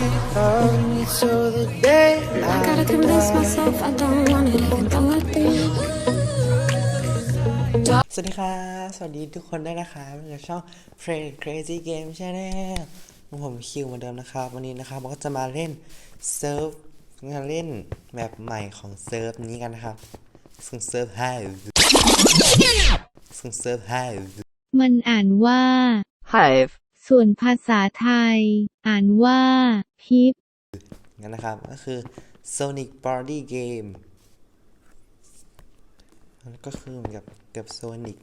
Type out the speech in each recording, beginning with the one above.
of me till the day I gotta convince myself I don't want it, even though I do. สวัสดีครับสวัสดีทุกคนด้วยนะครับจากช่อง Friend Crazy Game Channel ผมคิวเหมือนเดิมนะครับ วันนี้นะครับเราก็จะมาเล่นเซิร์ฟงานเล่นแบบใหม่ของเซิร์ฟนี้กันนะครับซึ่งเซิร์ฟไฮซึ่งเซิร์ฟไฮมันอ่านว่า Hive. ส่วนภาษาไทย อ่านว่า พิบงั้นนะครับ ก็คือ Sonic Party Game ก็คือเหมือนกับกับ Sonic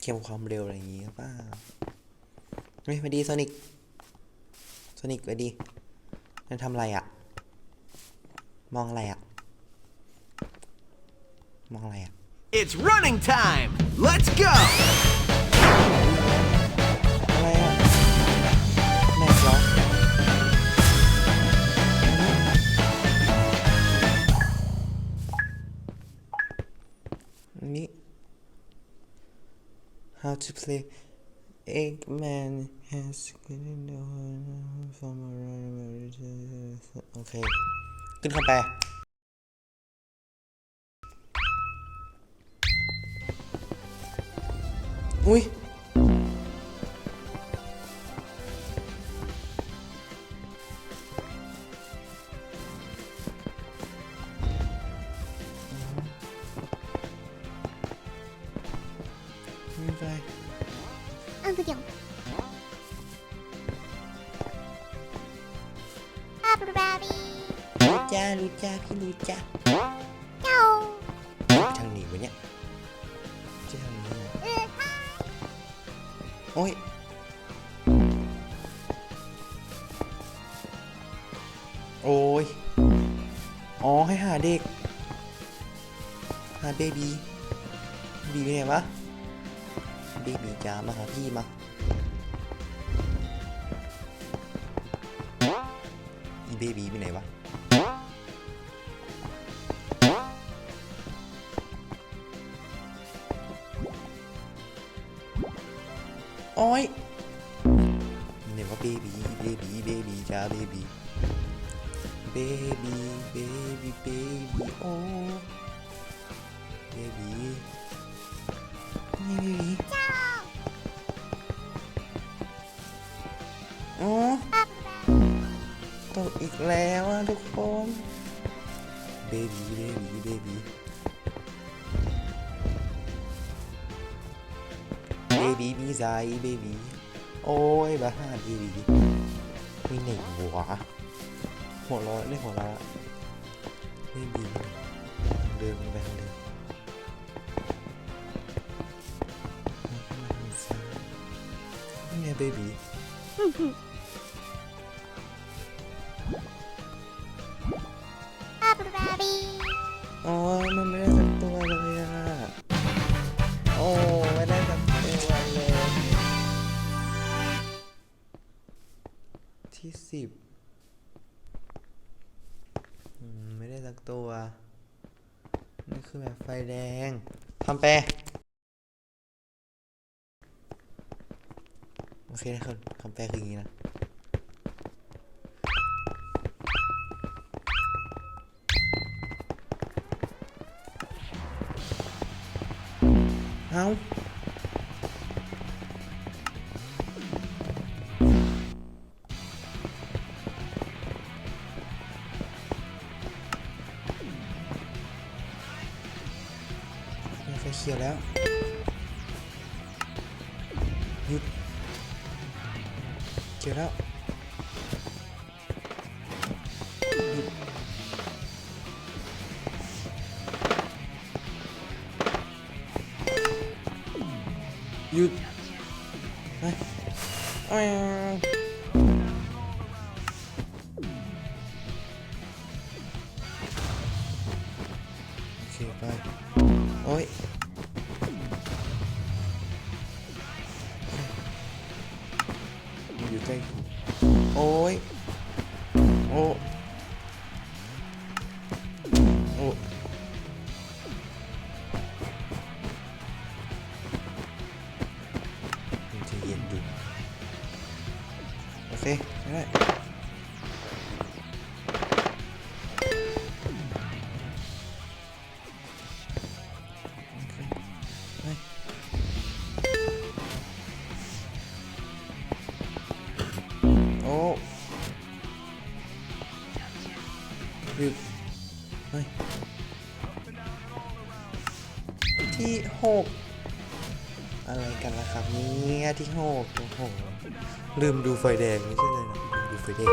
เกมความเร็วอะไรอย่างงี้หรือเปล่าเฮ้ยมาดี Sonic Sonic มาดีนั่นทำอะไรอะมองอะไรอะมองอะไรอะ It's running time! Let's go! How to play Eggman has gotten the whole from around โอเค ขึ้นเข้าไป อุ้ย 흑영 아브라비 루짜 루짜 피 루짜 บบีจ้ามาหาพี่มาอีเบบีไปไหนวะโอ้ยเนี่ยว่าเบบีเบบีเบบีจ้าเบบีเบบีเบบีเบบีโอ้เบ บีนี่เบบีโอ้ตกอีกแล้วอะทุกคนเบบีเบบีเบบีเบบีมีใจเบบีโอ้ยบ้าเบบีม่หนึ่งหัวหัวร้อนเลยหัวร้อนเบบีเดิมไปทางเดิมมาทางซ้ายนี่ไงเบบี แปรโอเคนะคนคำแปลคืออย่างนี้นะ เอา หยุดไเย็นดูโอเคเคใช้ได้โอเคไปโอ้ดึกเฮ้ยที่หกอะไรกันล่ะครับเนี่ยที่หกโอ้โห ลืมดูไฟแดงไม่ใช่เลยนะลืมดูไฟแดง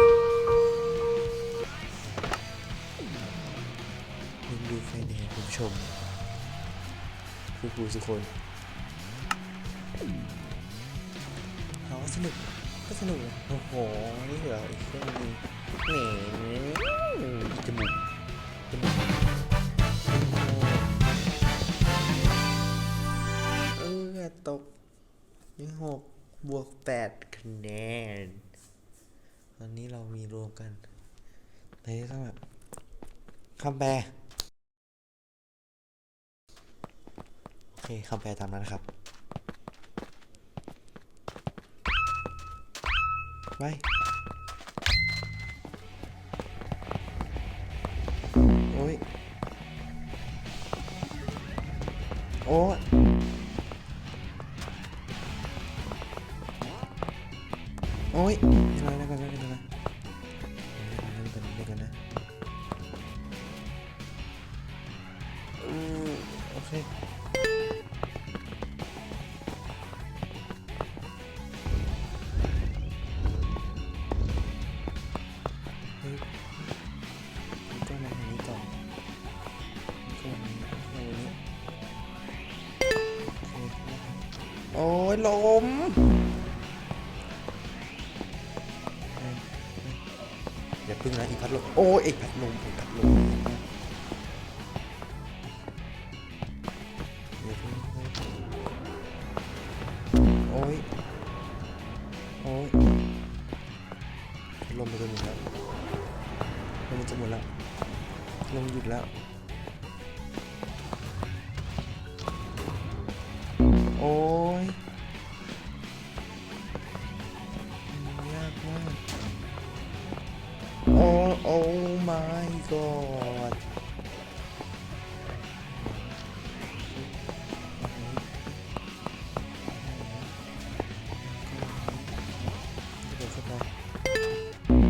ลืมดูไฟแดงคุณผู้ชมผู้ผู้ทุกคนเขาสนุกก็สนุกนะโอ้โห นี่เหรออีกเครื่องนึงแหมอีกจมูกจมูก กันในที่ต้องแบบคำแปลโอเคคำแปลตามนั้นครับไว้โอ้ยโอ้ เคเฮ้ยต้องมาทางนี้ก่อนก่อนนี้เอาอันนี้โอเคโอ้ยลมเฮ้ยเฮ้ยอย่าพึ่งนะอีกพัดลมโอ้ยไอ้พัดลมไอ้พัดลม ดแล้ว โอ้ยยากมากโอ้โอ้ my god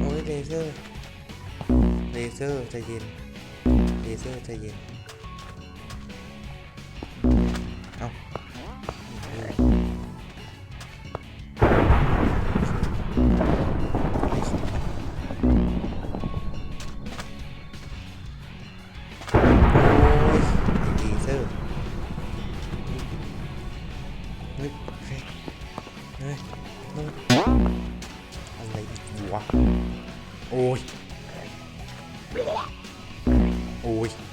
โอ้ยเลเซอร์ เลเซอร์ใจเย็น เลเซอร์ใจ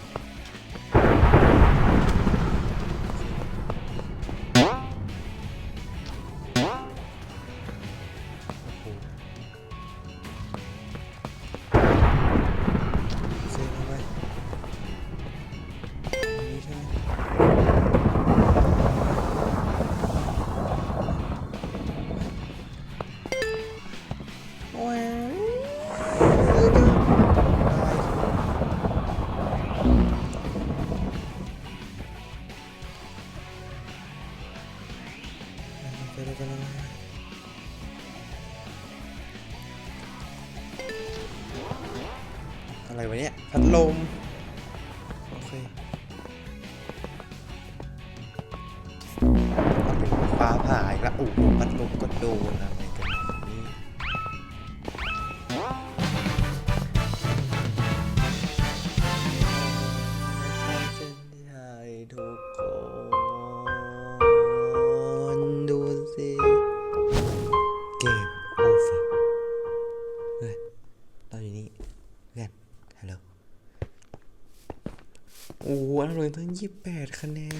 ยี่แปดคะแนน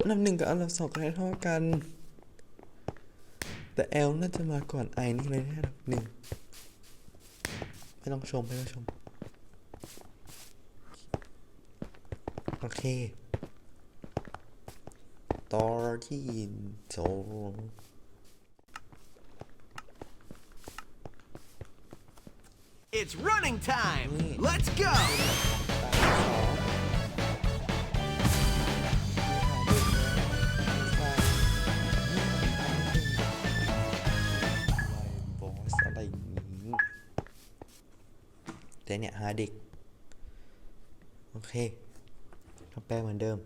อันดับหนึ่งกับอันดับสองคะแนนเท่ากัน แต่แอลน่าจะมาก่อนไอนี่เลยนะอันดับหนึ่งไม่ต้องชมไม่ต้องชม โอเค ต่อที่สอง It's running time. Let's go. เนี่ยหาเด็ก โอเคทำแปลเหมือนเดิม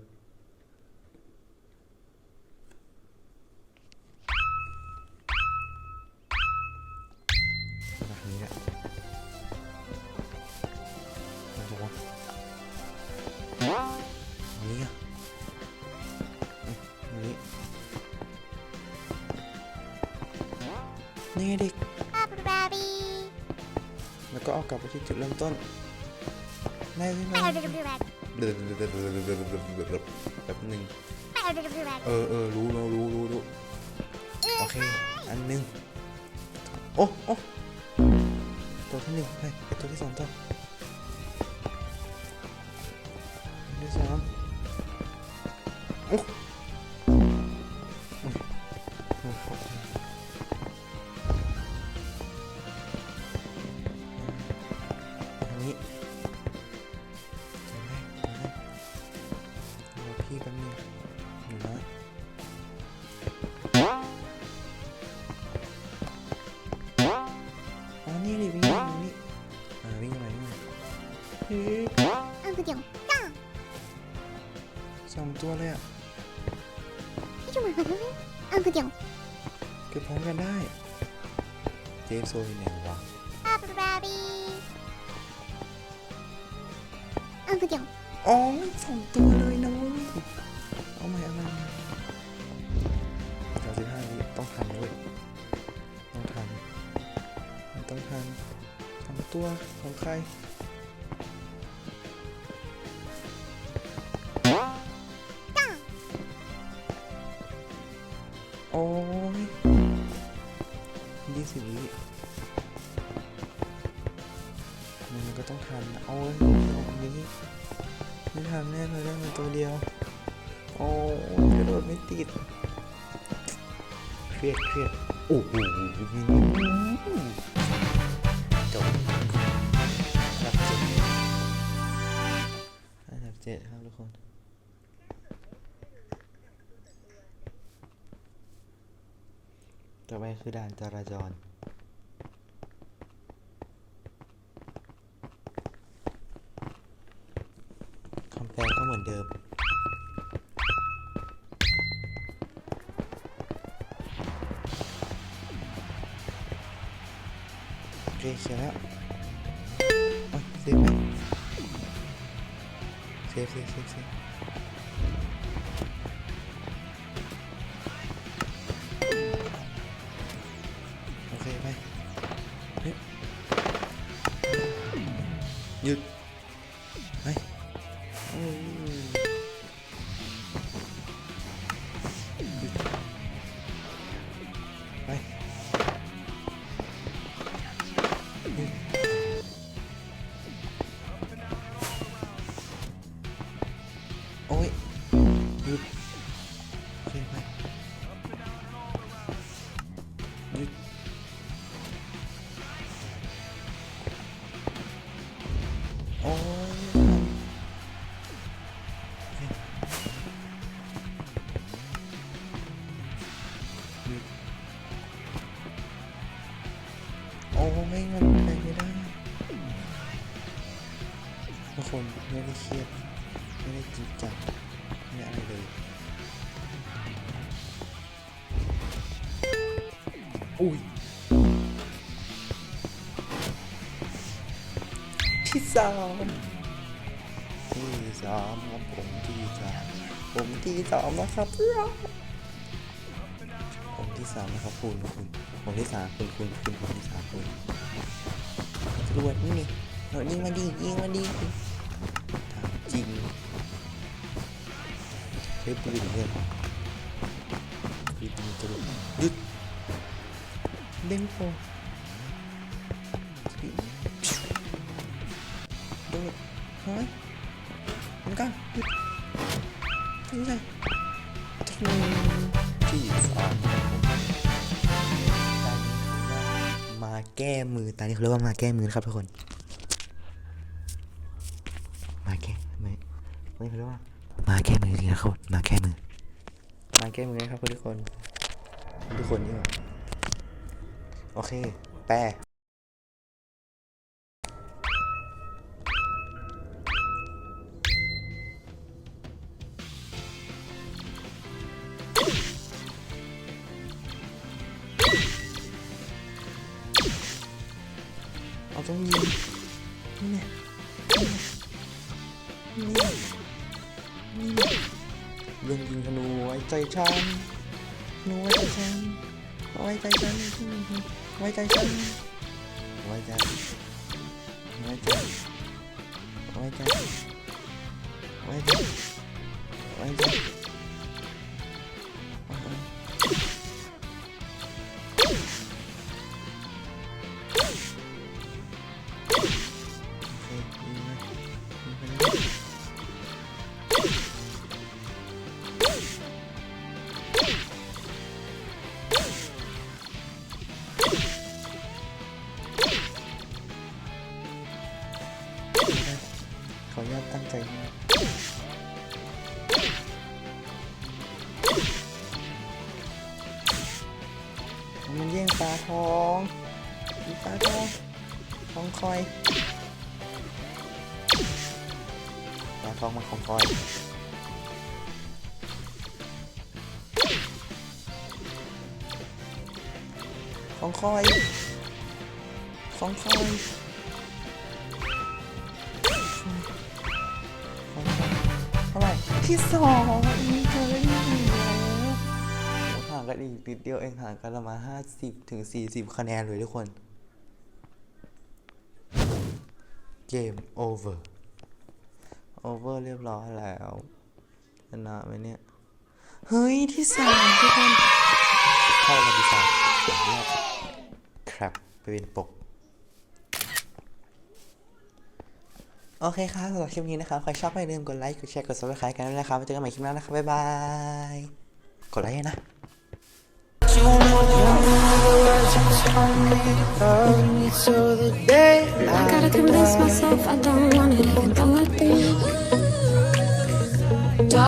ก็เอากลับไปที่จุดเริ่มต้นได้ใช่ไหม Bubble Baby. แบบหนึ่ง Bubble Baby. เออเออรู้รู้รู้รู้รู้โอเค อันหนึ่งโอ้โอ้ตัวที่หนึ่งไปไปตัวที่สองต่อตัวที่สามโอ้โอ้ เฮ้ย Uncle John. Ja. สองตัวเลยอะนี่จะมาขอโทษไหม Uncle John. เก็บพร้อมกันได้ เจมส์โซยไหนวะ Bubble Baby. Uncle John. อ๋อสองตัวเลยนะเว้ยเอาใหม่เอาใหม่เอาใหม่สามสิบห้าวิต้องทันด้วยต้องทันมันต้องทันสองตัวของใคร ต้องทันนะโอ้ยตรงนี้ไม่ทันแน่เลยได้มาตัวเดียวโอ้ยกระโดดไม่ติดเครียดเครียดโอ้โหจบอันดับเจ็ดอันดับเจ็ดครับทุกคนต่อไปคือด่านจราจร สียแล้วอะเซฟไหมเซฟเซฟเซฟเซฟ อ้โอ้ไม่งั้นไปไม่ได้ทุกคนไม่ได้เครียดไม่ได้จริงจังไม่อะไรเลยอุ้ย สามที่สามครับผมที่สามผมที่สามนะครับผมที่สามนะครับคุณคุณผมที่สามคุณคุณคุณผมที่สามคุณตรวจนี่นี่ตรวจยิงมาดียิงมาดีถามจริงใช้ปืนเพื่อนปืนยิงตรวจหยุดเด้งโฟ ฮ้ยเหมือนกันหยุดนี่ไงที่สองกาแก้มือตอนนี้เขาเรียกว่ามาแก้มือนะครับทุกคน มาแก้มือนี่เขาเรียกว่า มาแก้มือจริงนะครับมาแก้มือ มาแก้มือนะครับทุกคน ทุกคนนี่หว่าโอเค แป ลเอาต้องยิงนี่นี่ไงนี่ไงเรื่องยิงธนูไว้ใจฉันหนูไว้ใจฉันไว้ใจฉันไว้ใจฉันไว้ใจไว้ใจไว้ใจไว้ใจไว้ใจ งคอยปลาทองมาของคอยของคอยของคอยของคอยเท่าไหร่ที่สองอีกเธอได้ที่หนึ่งแล้วห่างกันอีกนิดเดียวเองห่างกันประมาณห้าสิบถึงสี่สิบคะแนนเลยทุกคน เกมโอเวอร์โอเวอร์เรียบร้อยแล้วชนะไหมเนี่ย เฮ้ย ที่สามทุกคนเข้ามาที่สามเดี๋ยวรอบครับไปเป็นปก โอเคครับสำหรับคลิปนี้นะครับ ใครชอบก็อย่าลืมกดไลค์ กดแชร์ กด subscribe กันด้วยนะครับไว้เจอกันใหม่คลิปหน้านะครับ บ๊ายบาย กดไลค์นะ Love me till the day I gotta convince myself I don't want it even though I do.